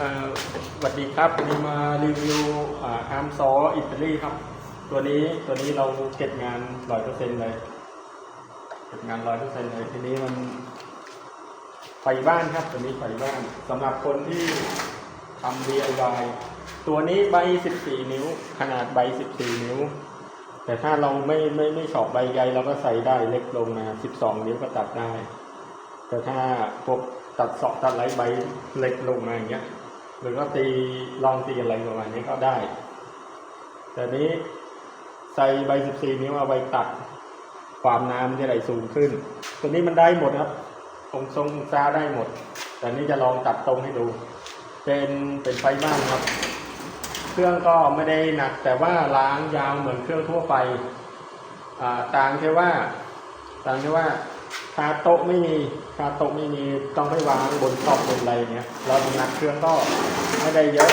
สวัสดีครับวันนี้มารีวิวอาร์มซออิตาลีครับ ตัวนี้ตัวนี้เราเก็บงานร้อยเปอร์เซ็นต์เลย เก็บงานร้อยเปอร์เซ็นต์เลย ทีนี้มันไฟบ้านครับ ตัวนี้ไฟบ้านสำหรับคนที่ทำ DIY ตัวนี้ใบ 14 นิ้ว ขนาดใบ 14 นิ้ว แต่ถ้าเราไม่ไม่ไม่ชอบใบใหญ่เราก็ใส่ได้เล็กลงนะ 12 นิ้วก็ตัดได้ แต่ถ้าพวกตัดเสาะตัดไรใบเล็กลงมาอย่างเงี้ย หรือก็ตีลองตีอะไรประมาณนี้ก็ได้ แต่นี้ใส่ใบ 14 นิ้วเอาไว้ตัดความน้ำที่ไหลสูงขึ้น ตัวนี้มันได้หมดครับทรงทรงซาได้หมด แต่นี้จะลองตัดตรงให้ดู เป็นเป็นไฟบ้านครับ เครื่องก็ไม่ได้หนัก แต่ว่าล้างยาวเหมือนเครื่องทั่วไป ต่างแค่ว่า ต่างแค่ว่า คาโต๊ะไม่มีคาโต๊ะไม่มีต้องไปวางบนท็อปบนอะไรเงี้ยแล้วน้ำหนักเครื่องก็ไม่ได้เยอะ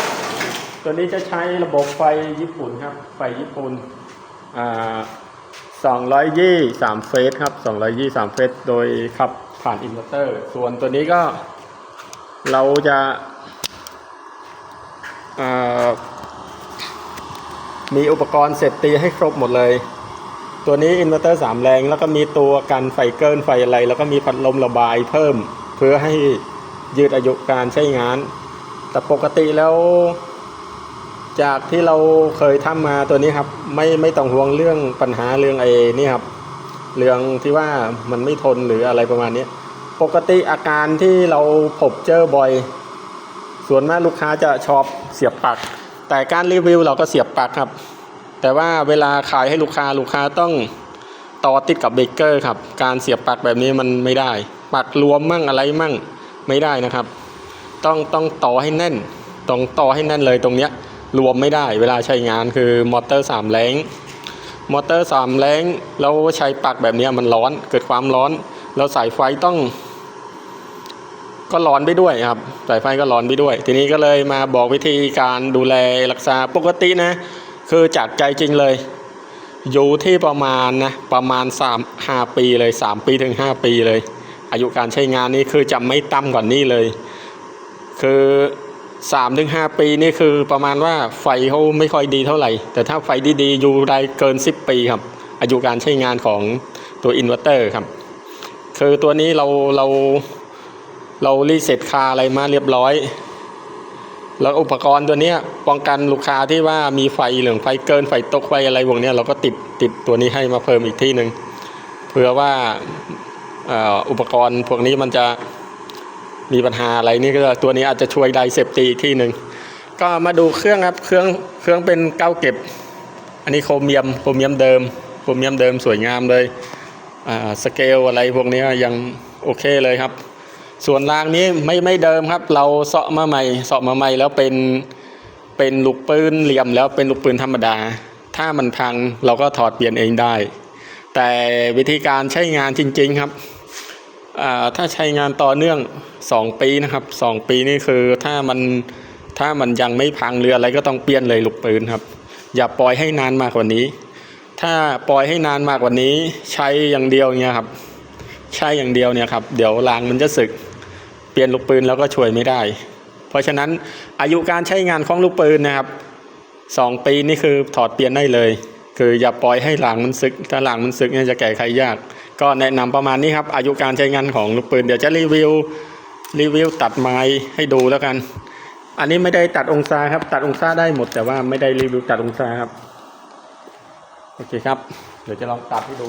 ตัวนี้จะใช้ระบบไฟญี่ปุ่นครับ ไฟญี่ปุ่นอ่าสองร้อยยี่สามเฟสครับสองร้อยยี่สามเฟสโดยขับผ่านอินเวอร์เตอร์ ส่วนตัวนี้ก็เราจะอ่ามีอุปกรณ์เสร็จตีให้ครบหมดเลย ตัวนี้อินเวอร์เตอร์สามแรง แล้วก็มีตัวกันไฟเกินไฟอะไร แล้วก็มีพัดลมระบายเพิ่ม เพื่อให้ยืดอายุการใช้งาน แต่ปกติแล้ว จากที่เราเคยทำมาตัวนี้ครับ ไม่ไม่ต้องห่วงเรื่องปัญหาเรื่องไอ้นี่ครับ เรื่องที่ว่ามันไม่ทนหรืออะไรประมาณนี้ปกติอาการที่เราพบเจอบ่อย ส่วนมากลูกค้าจะชอบเสียบปลั๊กแต่การรีวิวเราก็เสียบปลั๊กครับ แต่ว่าเวลาขายให้ลูกค้าลูกค้าต้องต่อติดกับเบรกเกอร์ครับ การเสียบปลั๊กแบบนี้มันไม่ได้ปลั๊กรวมมั่งอะไรมั่งไม่ได้นะครับ ต้องต้องต่อให้แน่นต้องต่อให้แน่นเลยตรงเนี้ยรวมไม่ได้เวลาใช้งานคือมอเตอร์สามแรงมอเตอร์สามแรงแล้วใช้ปลั๊กแบบนี้มันร้อนเกิดความร้อน แล้วสายไฟต้อง ก็ร้อนไปด้วยครับ สายไฟก็ร้อนไปด้วย ทีนี้ก็เลยมาบอกวิธีการดูแลรักษาปกตินะ คือจากใจจริงเลย อยู่ที่ประมาณนะประมาณ3 5ปีเลย 3 ปีถึง 5 ปีเลย อายุการใช้งานนี้คือจะไม่ต่ำกว่านี้เลย คือ3ถึง5ปีนี่คือประมาณว่าไฟเขาไม่ค่อยดีเท่าไหร่ แต่ถ้าไฟดีๆอยู่ได้เกิน 10 ปีครับ อายุการใช้งานของตัวอินเวอร์เตอร์ครับ คือตัวนี้เราเราเรารีเซ็ตคาอะไรมาเรียบร้อย แล้วอุปกรณ์ตัวนี้ป้องกันลูกค้าที่ว่ามีไฟเหลืองไฟเกินไฟตกไฟอะไรพวกเนี้ยเราก็ติดติดตัวนี้ให้มาเพิ่มอีกที่หนึ่งเผื่อว่าอ่ออุปกรณ์พวกนี้มันจะมีปัญหาอะไรนี่ก็ตัวนี้อาจจะช่วยได้เซฟตี้อีกที่หนึ่งก็มาดูเครื่องครับเครื่องเครื่องเป็นเก้าเก็บ อันนี้โครเมียมโครเมียมเดิมโครเมียมเดิมสวยงามเลยสเกลอะไรพวกนี้ยังโอเคเลยครับ ส่วนรางนี้ไม่ไม่เดิมครับ เราเสาะมาใหม่เสาะมาใหม่แล้วเป็นเป็นลูกปืนเหลี่ยมแล้วเป็นลูกปืนธรรมดา ถ้ามันพังเราก็ถอดเปลี่ยนเองได้ แต่วิธีการใช้งานจริง ๆครับอ่าถ้าใช้งานต่อเนื่อง 2 ปีนะครับ 2 ปีนี่คือถ้ามันถ้ามันยังไม่พังหรืออะไรก็ต้องเปลี่ยนเลยลูกปืนครับ อย่าปล่อยให้นานมากกว่านี้ ถ้าปล่อยให้นานมากกว่านี้ใช้อย่างเดียวเนี่ยครับ ใช่อย่างเดียวเนี่ยครับเดี๋ยวรางมันจะสึก เปลี่ยนลูกปืนแล้วก็ช่วยไม่ได้ เพราะฉะนั้นอายุการใช้งานของลูกปืนนะครับสองปีนี่คือถอดเปลี่ยนได้เลย คืออย่าปล่อยให้รางมันสึก ถ้ารางมันสึกเนี่ยจะแก้ไขยาก ก็แนะนำประมาณนี้ครับ อายุการใช้งานของลูกปืน เดี๋ยวจะรีวิวรีวิวตัดไม้ให้ดูแล้วกัน อันนี้ไม่ได้ตัดองศาครับ ตัดองศาได้หมดแต่ว่าไม่ได้รีวิวตัดองศาครับ โอเคครับ เดี๋ยวจะลองตัดให้ดู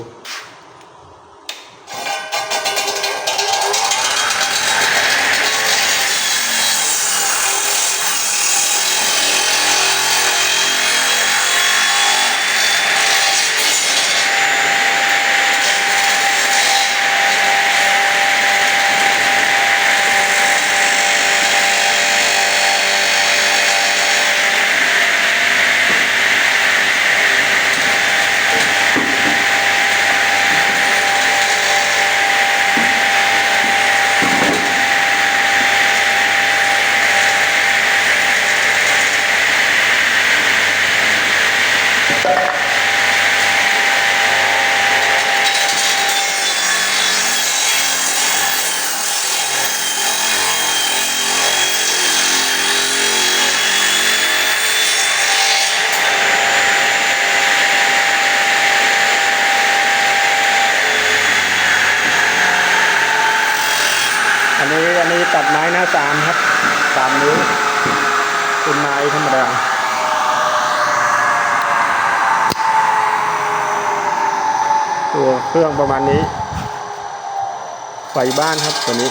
อันนี้อันนี้ตัดไม้หน้าสามครับสามนิ้วเป็นไม้ธรรมดาตัวเครื่องประมาณนี้ ไฟบ้านครับตัวนี้